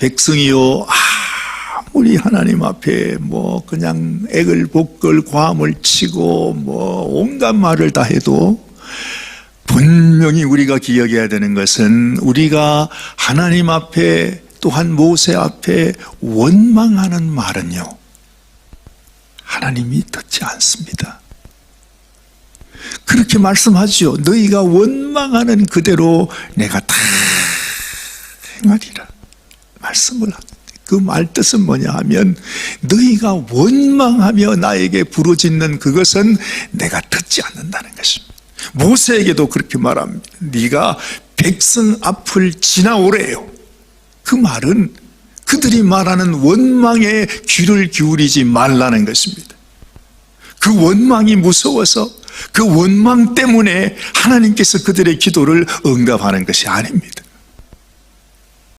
백성이요 아무리 하나님 앞에 뭐 그냥 액을 복걸 과음을 치고 뭐 온갖 말을 다 해도 분명히 우리가 기억해야 되는 것은 우리가 하나님 앞에 또한 모세 앞에 원망하는 말은요 하나님이 듣지 않습니다. 그렇게 말씀하지요. 너희가 원망하는 그대로 내가 다 행하리라. 말씀을 하는데 그말 뜻은 뭐냐 하면 너희가 원망하며 나에게 부르짖는 그것은 내가 듣지 않는다는 것입니다. 모세에게도 그렇게 말합니다. 네가 백성 앞을 지나오래요. 그 말은 그들이 말하는 원망에 귀를 기울이지 말라는 것입니다. 그 원망이 무서워서 그 원망 때문에 하나님께서 그들의 기도를 응답하는 것이 아닙니다.